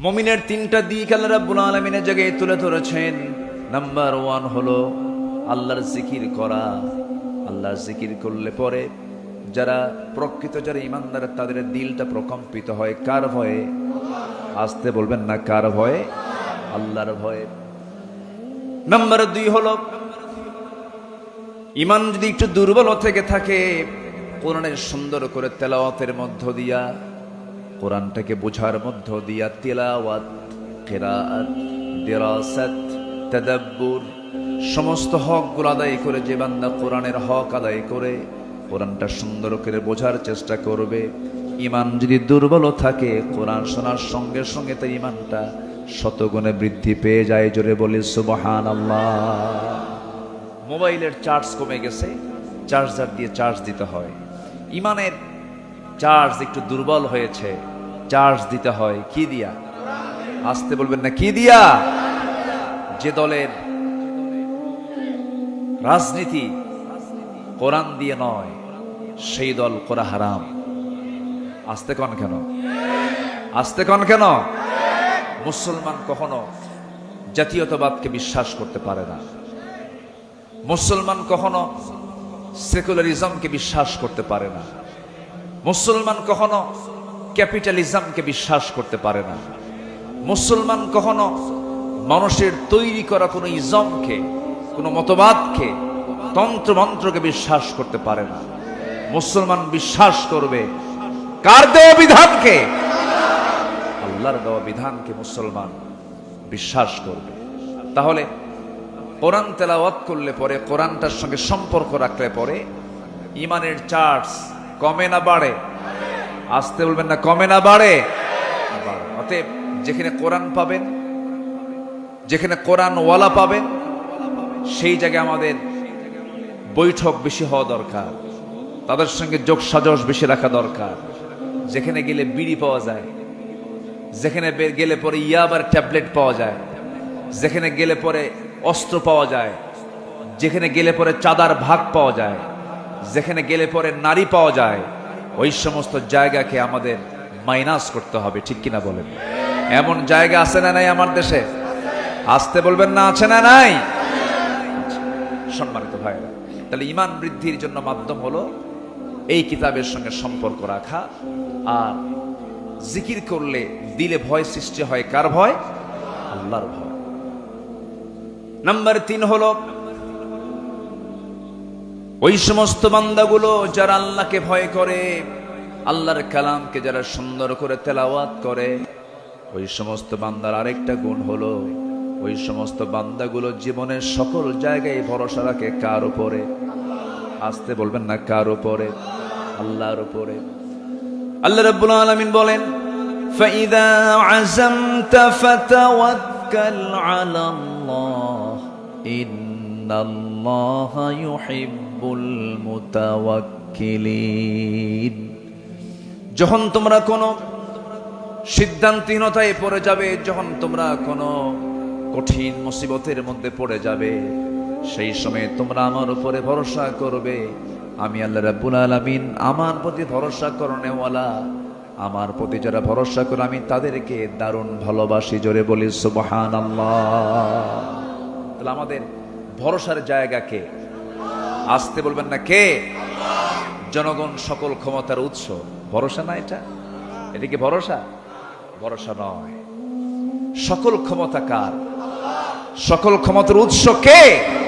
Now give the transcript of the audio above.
মমিনের তিনটা দিক আল্লাহ রাব্বুল আলামিনের জায়গায় তুলে ধরেছেন। নাম্বার ওয়ান হলো আল্লাহর জিকির করা। আল্লাহর জিকির করলে পরে যারা প্রকৃত যারা ইমানদার তাদের দিলটা প্রকম্পিত হয়। কার ভয়ে? আসতে বলবেন না, কার ভয়ে? আল্লাহর ভয়ে। নাম্বার দুই হলো ইমান যদি একটু দুর্বল থেকে থাকে, কোরআনের সুন্দর করে তেলাওয়াতের মধ্য দিয়া কোরআনটাকে বোঝার মধ্য দিয়া তেলাওয়াত, কেরাত, দেরাসাত, তাদাব্বুর সমস্ত হকগুলো আদায় করে যে বান্দা কোরআনের হক আদায় করে, কোরআনটা সুন্দর করে বোঝার চেষ্টা করবে। ইমান যদি দুর্বল থাকে, কোরআন শোনার সঙ্গে সঙ্গে তার ইমানটা শতগুণে বৃদ্ধি পেয়ে যায়। জোরে বলি সুবহান মোবাইলের চার্জ কমে গেছে, চার্জার দিয়ে চার্জ দিতে হয়। ইমানের চার্জ একটু দুর্বল হয়েছে। চার্জ দিতে হয়। কি দিয়া? আসতে বলবেন না, কি দিয়া? যে দলের রাজনীতি কোরআন দিয়ে নয়, সেই দল করা হারাম। আসতে কন কেন? আসতে কন কেন? মুসলমান কখনো জাতীয়তাবাদকে বিশ্বাস করতে পারে না। মুসলমান কখনো সেকুলারিজমকে বিশ্বাস করতে পারে না। মুসলমান কখনো ক্যাপিটালিজমকে বিশ্বাস করতে পারে না। মুসলমান কখনো মানুষের তৈরি করা কোনো ইজমকে, কোনো মতবাদকে তন্ত্র মন্ত্রকে বিশ্বাস করতে পারে না। মুসলমান বিশ্বাস করবে কার দেওয়া বিধানকে? আল্লাহর দেওয়া বিধানকে মুসলমান বিশ্বাস করবে। তাহলে কোরআন তেলাওয়াত করলে পরে, কোরআনটার সঙ্গে সম্পর্ক রাখলে পরে, ইমানের চার্জ কমে না বাড়ে। আসতে বলবেন না, কমে না বাড়ে। অতএব যেখানে কোরআন পাবেন, যেখানে কোরআন ওয়ালা পাবেন, সেই জায়গায় আমাদের বৈঠক বেশি হওয়া দরকার। তাদের সঙ্গে যোগ সাজস বেশি রাখা দরকার। যেখানে গেলে বিড়ি পাওয়া যায়, যেখানে গেলে পরে ইয়াবার ট্যাবলেট পাওয়া যায়, যেখানে গেলে পরে অস্ত্র পাওয়া যায়, যেখানে গেলে পরে চাঁদার ভাগ পাওয়া যায়। যেখানে গেলে পরে নারী পাওয়া যায়, ওই সমস্ত জায়গাকে আমাদের মাইনাস করতে হবে, ঠিক কিনা বলেন? এমন জায়গা আছে না নাই আমার দেশে? আসতে বলবেন না, আছে না নাই? সম্মানিত ভাইরা তাহলে ইমান বৃদ্ধির জন্য মাধ্যম হলো এই কিতাবের সঙ্গে সম্পর্ক রাখা আর জিকির করলে দিলে ভয় সৃষ্টি হয়, কার ভয়? আল্লাহর ভয়। নাম্বার তিন হলো ওই সমস্ত বান্দাগুলো যারা আল্লাহকে ভয় করে আল্লাহর কালামকে যারা সুন্দর করে তেলাওয়াত করে ওই সমস্ত বান্দার আরেকটা গুণ হলো ওই সমস্ত বান্দাগুলো জীবনের সকল জায়গায় ভরসা রাখে কার উপরে আসতে বলবেন না কার উপরে আল্লাহর উপরে আল্লাহ রাব্বুল আলামিন বলেন فإذا عزمت فتوكل على الله إن الله يحب রব্বুল মুতাওয়াক্কিলিন। যখন তোমরা কোনো সিদ্ধান্তহীনতায় পড়ে যাবে, যখন তোমরা কোনো কঠিন মুসিবতের মধ্যে পড়ে যাবে, সেই সময় তোমরা আমার উপরে ভরসা করবে। আমি আল্লাহ রাব্বুল আলামিন আমার প্রতি ভরসা করণেওয়ালা। আমার প্রতি যারা ভরসা করে, আমি তাদেরকে দারুণ ভালোবাসি, জোরে বলি সুবহান আল্লাহ তাহলে আমাদের ভরসার জায়গাকে আসতে বলবেন না কে? জনগণ সকল ক্ষমতার উৎস। ভরসা না এটা? এটা কি ভরসা? ভরসা নয়। সকল ক্ষমতা কার? সকল ক্ষমতার উৎস কে?